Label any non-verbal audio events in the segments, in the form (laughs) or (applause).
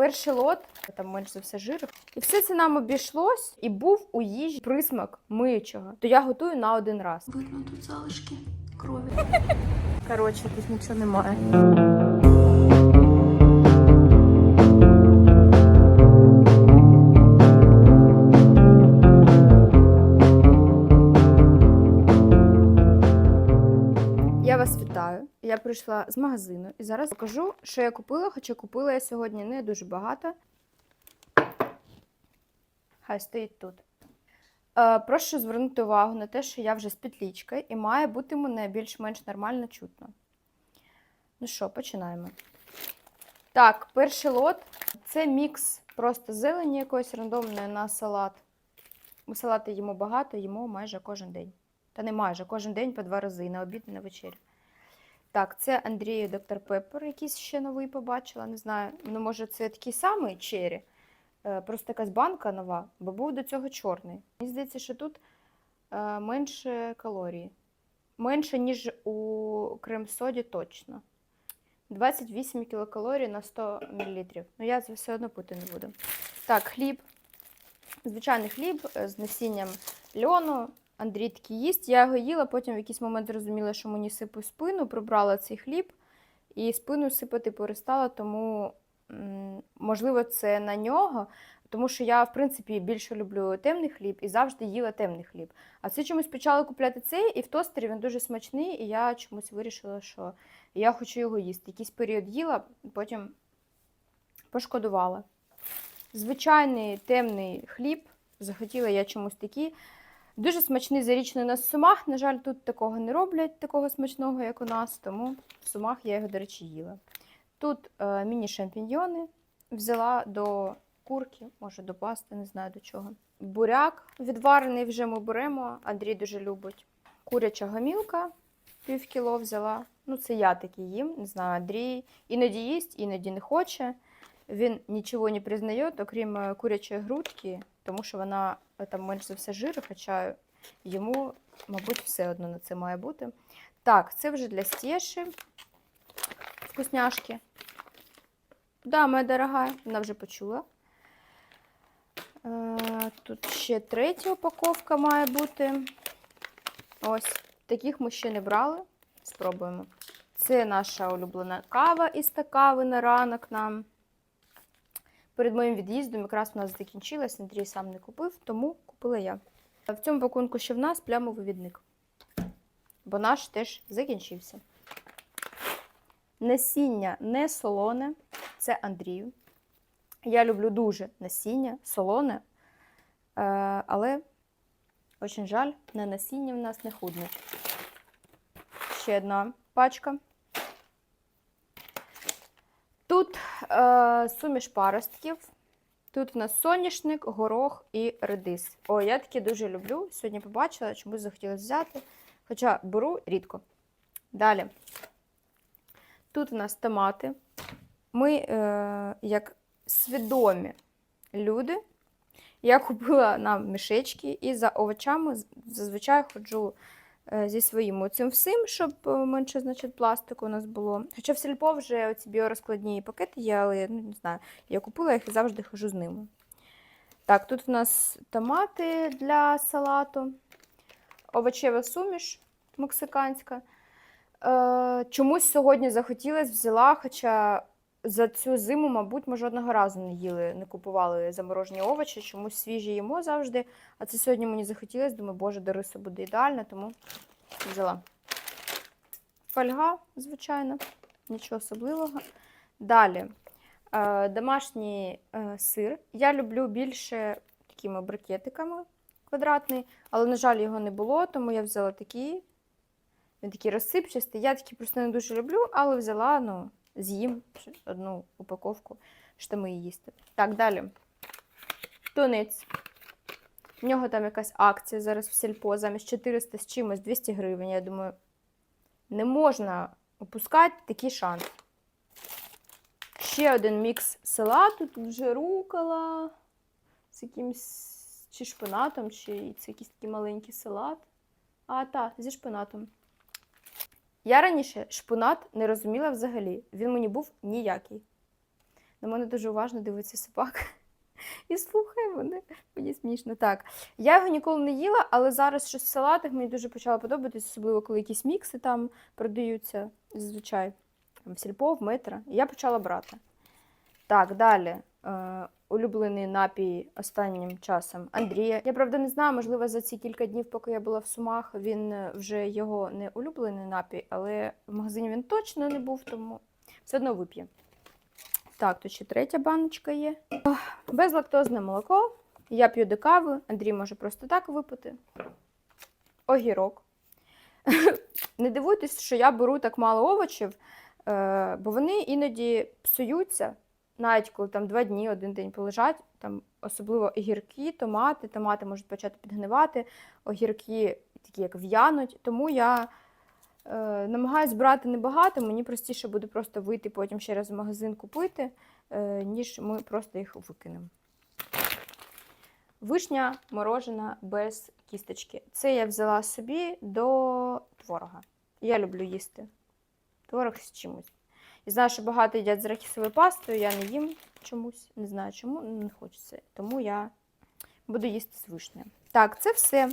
перший лот, там менш за все жир. І все це нам обійшлось, і був у їжі присмак миючого. То я готую на один раз. Видно тут залишки крові. Коротше, тут нічого немає. Я прийшла з магазину і зараз покажу, що я купила, хоча купила я сьогодні не дуже багато. Хай стоїть тут. Е, прошу звернути увагу на те, що я вже з петлічкою і має бути мене більш-менш нормально чутно. Ну що, починаємо. Так, перший лот це мікс просто зелені якоїсь рандомної на салат. Ми салати їмо багато, їмо майже кожен день. Та не майже, кожен день по два рази, і на обід, і на вечерю. Так, це Андрію Доктор Пеппер, якийсь ще новий побачила. Не знаю, ну може це такий самий чері. Е, Просто якась банка нова, бо був до цього чорний. Мені здається, що тут е, менше калорії. Менше, ніж у крем-соді точно. 28 кілокалорій на 100 мл. Ну, я все одно пити не буду. Так, хліб. Звичайний хліб е, з насінням льону. Андрій такий їсть. Я його їла, потім в якийсь момент зрозуміла, що мені сипу спину, прибрала цей хліб і спину сипати перестала, тому, можливо, це на нього. Тому що я, в принципі, більше люблю темний хліб і завжди їла темний хліб. А це чомусь почала купляти цей, і в тостері він дуже смачний, і я чомусь вирішила, що я хочу його їсти. Якийсь період їла, потім пошкодувала. Звичайний темний хліб, захотіла я чомусь такий. Дуже смачний зарічний у нас сумах. На жаль, тут такого не роблять, такого смачного, як у нас, тому в сумах я його, до речі, їла. Тут е, міні-шампіньйони взяла до курки, може до пасти, не знаю до чого. Буряк відварений вже ми беремо. Андрій дуже любить. Куряча гамілка, пів кіло взяла. Ну, це я такий їм, не знаю, Андрій іноді їсть, іноді не хоче. Він нічого не признає, окрім е, курячої грудки, тому що вона е, там менш за все жиру, хоча йому, мабуть, все одно на це має бути. Так, це вже для стєші. Вкусняшки. Да, моя дорога, вона вже почула. Е, Тут ще третя упаковка має бути. Ось, таких ми ще не брали. Спробуємо. Це наша улюблена кава із кави на ранок нам. Перед моїм від'їздом якраз у нас закінчилась, Андрій сам не купив, тому купила я. В цьому пакунку ще в нас плямовивідник. Бо наш теж закінчився. Насіння не солоне, це Андрію. Я люблю дуже насіння, солоне, е, але, очень жаль, на насіння в нас не худне. Ще одна пачка. Тут е, суміш паростків. Тут в нас соняшник, горох і редис. О, я такі дуже люблю. Сьогодні побачила, чомусь захотілося взяти. Хоча беру рідко. Далі. Тут у нас томати. Ми, е, як свідомі люди, я купила нам мішечки і за овочами зазвичай ходжу зі своїм цим всім, щоб е, менше значить, пластику у нас було. Хоча в сільпо вже оці біорозкладні пакети є, але ну, не знаю, я купила їх і завжди хожу з ними. Так, тут у нас томати для салату, овочева суміш мексиканська. Е, чомусь сьогодні захотілося, взяла, хоча за цю зиму, мабуть, ми жодного разу не їли, не купували заморожені овочі, чомусь свіжі їмо завжди. А це сьогодні мені захотілося, думаю, боже, до буде ідеально, тому взяла. Фольга, звичайно, нічого особливого. Далі. Е, домашній е, сир. Я люблю більше такими брикетиками квадратний, але, на жаль, його не було, тому я взяла такий. Він такий розсипчастий. Я такі просто не дуже люблю, але взяла, ну, з'їм одну упаковку, штами їсти. Так, далі. Тунець. В нього там якась акція зараз в сільпо, замість 400 з чимось 200 гривень. Я думаю, не можна опускати такий шанс. Ще один мікс салату, тут вже рукола з якимось чи шпинатом, чи це якийсь такий маленький салат. А, так, зі шпинатом. Я раніше шпинат не розуміла взагалі. Він мені був ніякий. На мене дуже уважно дивиться собака (laughs) і слухає мене. Мені смішно. Так. Я його ніколи не їла, але зараз щось в салатах мені дуже почало подобатись, особливо коли якісь мікси там продаються, зазвичай там, в сільпо, в метро. І я почала брати. Так, далі. Е, улюблений напій останнім часом Андрія. Я правда не знаю, можливо, за ці кілька днів, поки я була в Сумах, він е, вже його не улюблений напій, але в магазині він точно не був, тому все одно вип'є. Так, тут ще третя баночка є. Безлактозне молоко. Я п'ю до кави, Андрій може просто так випити. Огірок. (laughs) Не дивуйтесь, що я беру так мало овочів, е, бо вони іноді псуються, навіть коли там два дні, один день полежать, там особливо огірки, томати. Томати можуть почати підгнивати, огірки такі як в'януть. Тому я е, намагаюсь брати небагато, мені простіше буде просто вийти потім ще раз в магазин купити, е, ніж ми просто їх викинемо. Вишня морожена без кісточки. Це я взяла собі до творога. Я люблю їсти творог з чимось. І знаю, що багато їдять з арахісовою пастою, я не їм чомусь, не знаю чому, ну, не хочеться. Тому я буду їсти з вишнею. Так, це все.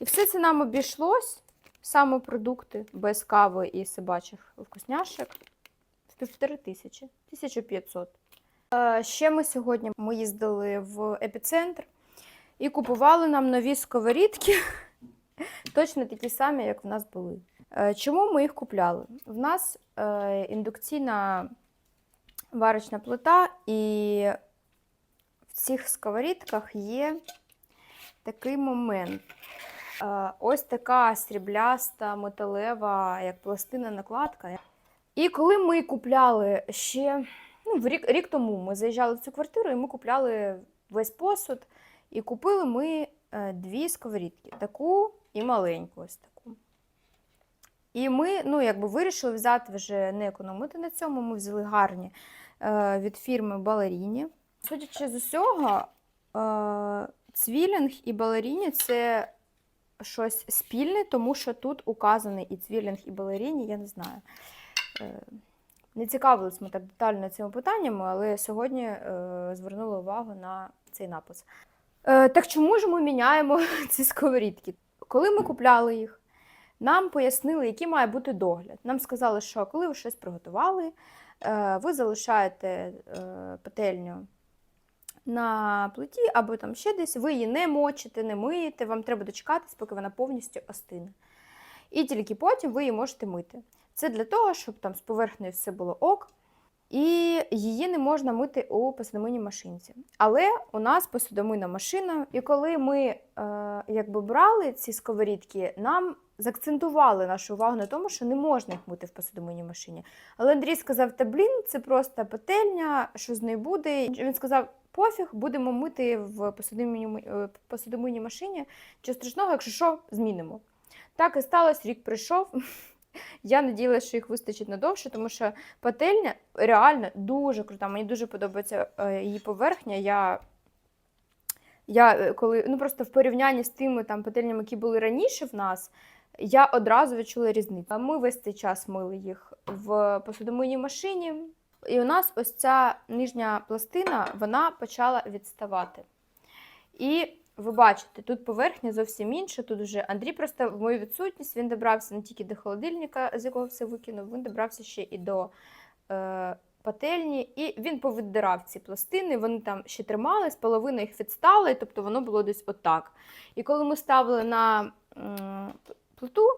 І все це нам обійшлось. Саме продукти без кави і собачих вкусняшок. В півтори тисячі, 1500. Е, Ще ми сьогодні ми їздили в епіцентр і купували нам нові сковорідки. (laughs) Точно такі самі, як в нас були. Е, Чому ми їх купляли? В нас е, індукційна варочна плита, і в цих сковорідках є такий момент. Е, Ось така срібляста, металева, як пластина накладка. І коли ми купляли ще ну, в рік, рік тому ми заїжджали в цю квартиру і ми купляли весь посуд. І купили ми дві сковорідки, таку і маленьку ось таку. І ми ну, якби вирішили взяти вже не економити на цьому. Ми взяли гарні е, від фірми Балеріні. Судячи з усього, е, цвілінг і балеріні це щось спільне, тому що тут указаний і цвілінг, і балеріні, я не знаю. Е, не цікавились ми так детально цими питаннями, але сьогодні е, звернули увагу на цей напис. Е, так чому ж ми міняємо (laughs) ці сковорідки? Коли ми купляли їх, нам пояснили, який має бути догляд. Нам сказали, що коли ви щось приготували, е, ви залишаєте е, пательню на плиті або там ще десь, ви її не мочите, не миєте, вам треба дочекатись, поки вона повністю остине. І тільки потім ви її можете мити. Це для того, щоб там з поверхнею все було ок, і її не можна мити у посудомийній машинці. Але у нас посудомийна машина, і коли ми е, якби брали ці сковорідки, нам заакцентували нашу увагу на тому, що не можна їх мити в посудомийній машині. Але Андрій сказав: та блін, це просто пательня, що з нею буде. Він сказав: пофіг, будемо мити в посудомийній, е, машині. Що страшного, якщо що, змінимо. Так і сталося, рік прийшов. Я надіялася, що їх вистачить надовше, тому що пательня реально дуже крута. Мені дуже подобається е, її поверхня. Я, я е, коли ну просто в порівнянні з тими там пательнями, які були раніше в нас, я одразу відчула різницю. Ми весь цей час мили їх в посудомийній машині, і у нас ось ця нижня пластина вона почала відставати. І ви бачите, тут поверхня зовсім інша. Тут вже Андрій просто в мою відсутність він добрався не тільки до холодильника, з якого все викинув, він добрався ще і до е, пательні, і він повидирав ці пластини. Вони там ще тримались, половина їх відстала, і тобто воно було десь отак. І коли ми ставили на м, плиту,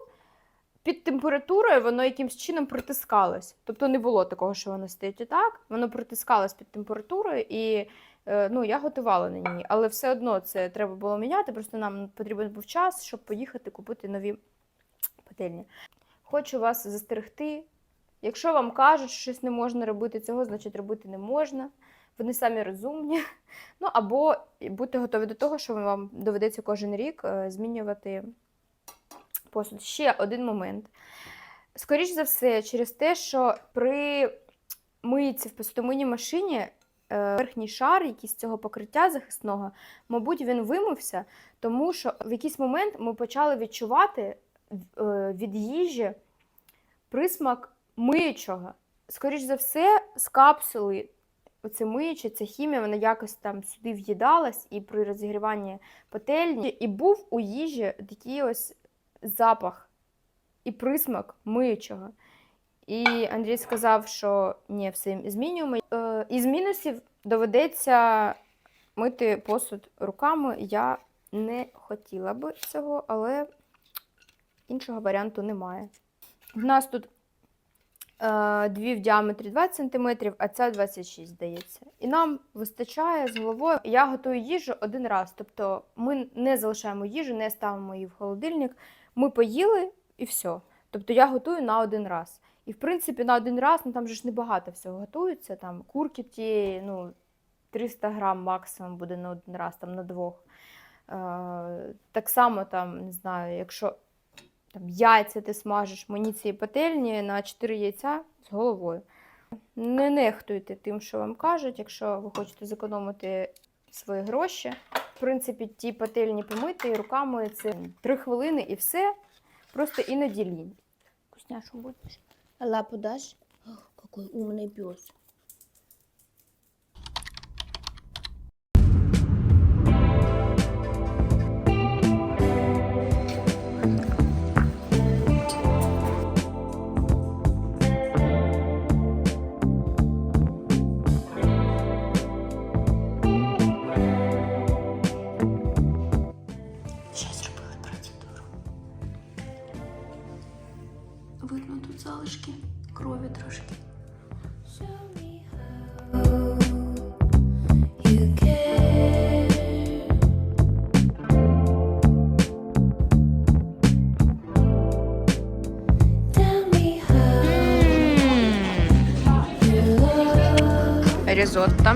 під температурою воно якимось чином притискалось. Тобто не було такого, що воно стоїть отак, воно притискалось під температурою і. Е, Ну, я готувала на ній, але все одно це треба було міняти. Просто нам потрібен був час, щоб поїхати купити нові пательні. Хочу вас застерегти. Якщо вам кажуть, що щось не можна робити, цього значить робити не можна. Вони самі розумні. (laughs) Ну або будьте готові до того, що вам доведеться кожен рік е, змінювати посуд. Ще один момент. Скоріше за все, через те, що при мийці в посудомийній машині верхній шар, якийсь цього покриття захисного, мабуть, він вимився, тому що в якийсь момент ми почали відчувати е, від їжі присмак миючого. Скоріш за все, з капсули оце миюче, ця хімія, вона якось там сюди в'їдалась і при розігріванні пательні. І був у їжі такий ось запах і присмак миючого. І Андрій сказав, що ні, все змінюємо. Е, із мінусів доведеться мити посуд руками. Я не хотіла би цього, але іншого варіанту немає. В нас тут е, дві в діаметрі 20 см, а ця 26, здається. І нам вистачає з головою. Я готую їжу один раз. Тобто ми не залишаємо їжу, не ставимо її в холодильник. Ми поїли і все. Тобто я готую на один раз. І в принципі на один раз, ну там же ж небагато всього готується. Там курки ті, ну, 300 грам максимум буде на один раз, там на двох. Е, так само, там, не знаю, якщо там, яйця ти смажиш мені цієї пательні на 4 яйця з головою. Не нехтуйте тим, що вам кажуть, якщо ви хочете зекономити свої гроші. В принципі, ті пательні помити руками це 3 хвилини і все. Просто іноді лінь. Вкусняшу будешь? Лапу дашь? Ох, какой умный пес. Трошки. Різотто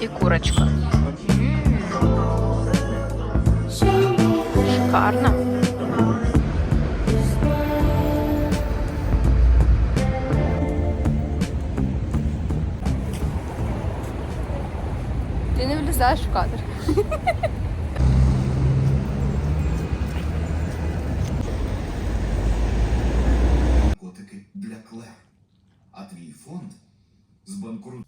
і курочка. Шикарно. Ти не влізаєш в кадр. Котики для Клер. А твій фонд збанкрутував.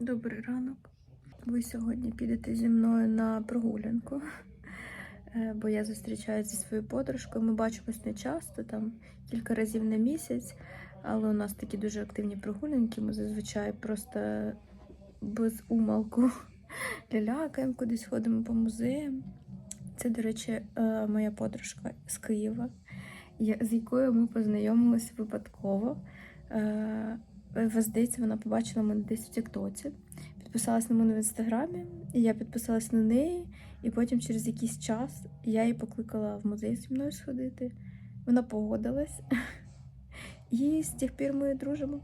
Добрий ранок. Ви сьогодні підете зі мною на прогулянку, Е, бо я зустрічаюся зі своєю подружкою. Ми бачимось не часто, там кілька разів на місяць, але у нас такі дуже активні прогулянки. Ми зазвичай просто без умалку (laughs) лялякаємо, кудись ходимо по музеям. Це, до речі, е, моя подружка з Києва, з якою ми познайомилися випадково. Е, Здається, вона побачила мене десь в Тіктоці, підписалась на мене в інстаграмі, і я підписалась на неї. І потім через якийсь час я її покликала в музей зі мною сходити. Вона погодилась. (laughs) І з тих пір ми дружимо.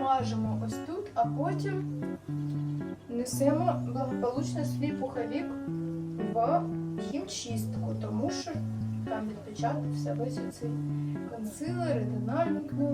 Мажемо ось тут, а потім несемо благополучно свій пуховік в хімчистку, тому що там відпечатався весь оцей консилер, і тональник на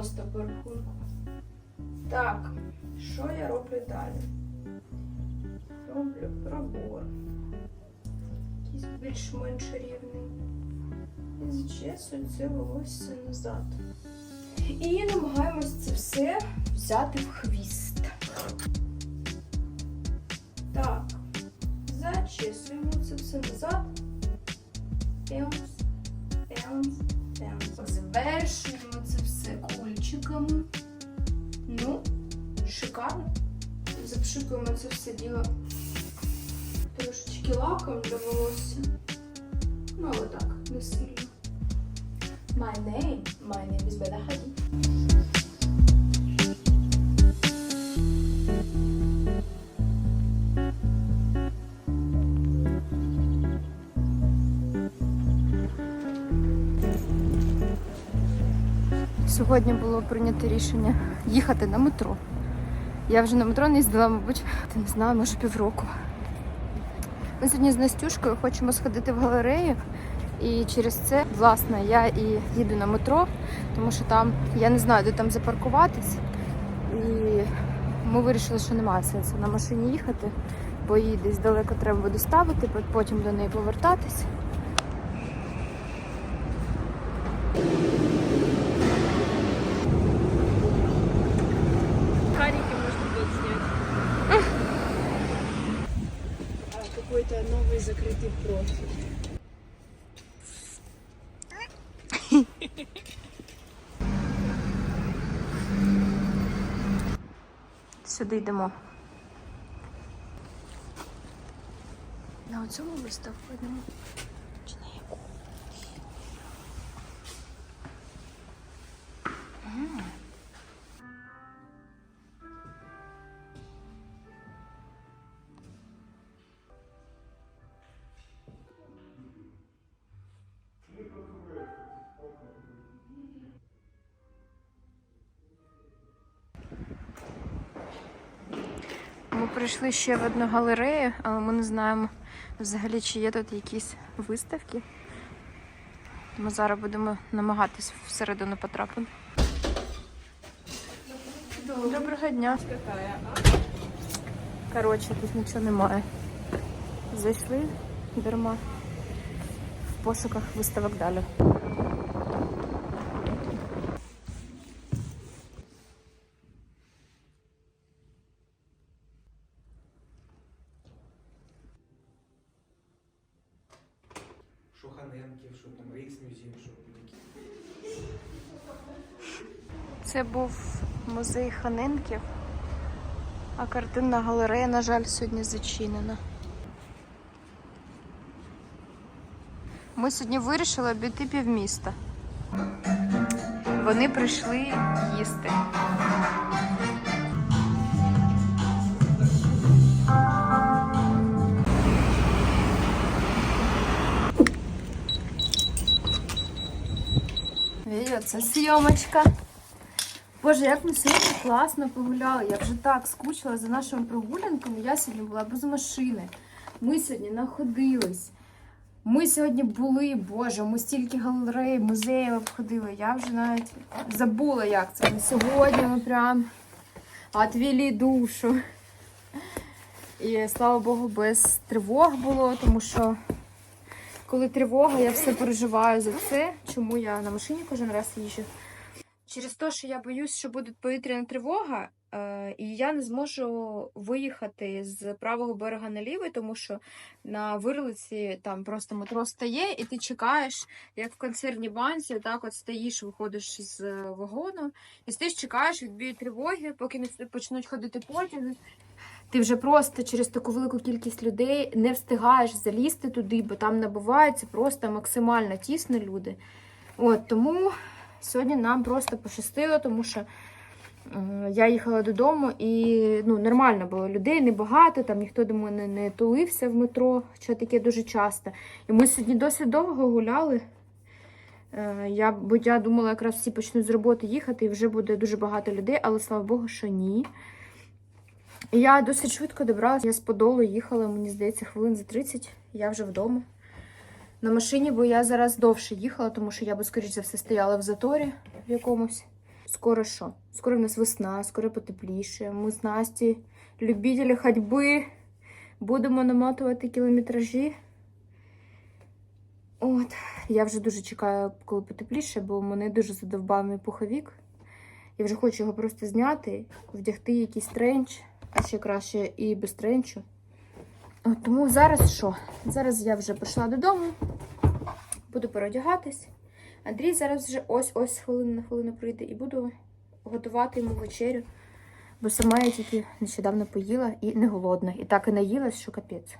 шоста по. Так, що я роблю далі? Роблю пробор. Якийсь більш-менш рівний. І зчесую це волосся назад. І намагаємось це все взяти в хвіст. Так, зачесуємо це все назад. Пемс, пемс, пемс. Завершуємо кульчиками. Ну, шикарно. Запшикуємо це все діло трошечки лаком для волосся. Ну, але так, не сильно. My name, my name is Bella Сьогодні було прийнято рішення їхати на метро. Я вже на метро не їздила, мабуть, не знаю, може півроку. Ми сьогодні з Настюшкою хочемо сходити в галерею. І через це, власне, я і їду на метро, тому що там я не знаю, де там запаркуватись. І ми вирішили, що немає сенсу на машині їхати, бо її десь далеко треба буде ставити, потім до неї повертатись. новый закрытый профиль. Сюди йдемо. На оцьому виставку йдемо. Чи на яку? Прийшли ще в одну галерею, але ми не знаємо взагалі, чи є тут якісь виставки. Ми зараз будемо намагатись всередину потрапити. Доброго дня. Коротше, тут нічого немає. Зайшли дарма в пошуках виставок далі. що Ханенків, що там Рейхсмюзеум, що будь-які. Це був музей Ханенків, а картинна галерея, на жаль, сьогодні зачинена. Ми сьогодні вирішили обійти півміста. Вони прийшли їсти. Це зйомочка. Боже, як ми сьогодні класно погуляли. Я вже так скучила за нашими прогулянками. Я сьогодні була без машини. Ми сьогодні находились. Ми сьогодні були, боже, ми стільки галерей, музеїв обходили. Я вже навіть забула, як це. Ми сьогодні ми прям отвели душу. І слава Богу, без тривог було, тому що коли тривога, я все переживаю за це, чому я на машині кожен раз їжджу. Через те, що я боюсь, що буде повітряна тривога, е, і я не зможу виїхати з правого берега на лівий, тому що на вирлиці там просто метро стає, і ти чекаєш, як в концертній банці, так от стоїш, виходиш з вагону, і стоїш, чекаєш, відбіють тривоги, поки не почнуть ходити потяги. Ти вже просто через таку велику кількість людей не встигаєш залізти туди, бо там набиваються просто максимально тісно люди. От тому сьогодні нам просто пощастило, тому що я їхала додому і ну, нормально було людей, небагато, там ніхто до мене не тулився в метро, що таке дуже часто. І ми сьогодні досить довго гуляли. Е, Я, бо я думала, якраз всі почнуть з роботи їхати, і вже буде дуже багато людей, але слава Богу, що ні. Я досить швидко добралася. Я з Подолу їхала, мені здається, хвилин за 30. Я вже вдома. На машині, бо я зараз довше їхала, тому що я би, скоріш за все, стояла в заторі в якомусь. Скоро що? Скоро в нас весна, скоро потепліше. Ми з Насті, любителі ходьби, будемо наматувати кілометражі. От, я вже дуже чекаю, коли потепліше, бо мене дуже задовбав мій пуховік. Я вже хочу його просто зняти, вдягти якийсь тренч, а ще краще і без тренчу. От, тому зараз що? Зараз я вже прийшла додому, буду переодягатись. Андрій зараз вже ось-ось хвилину на хвилину прийде і буду готувати йому вечерю. Бо сама я тільки нещодавно поїла і не голодна. І так і наїлась, що капець.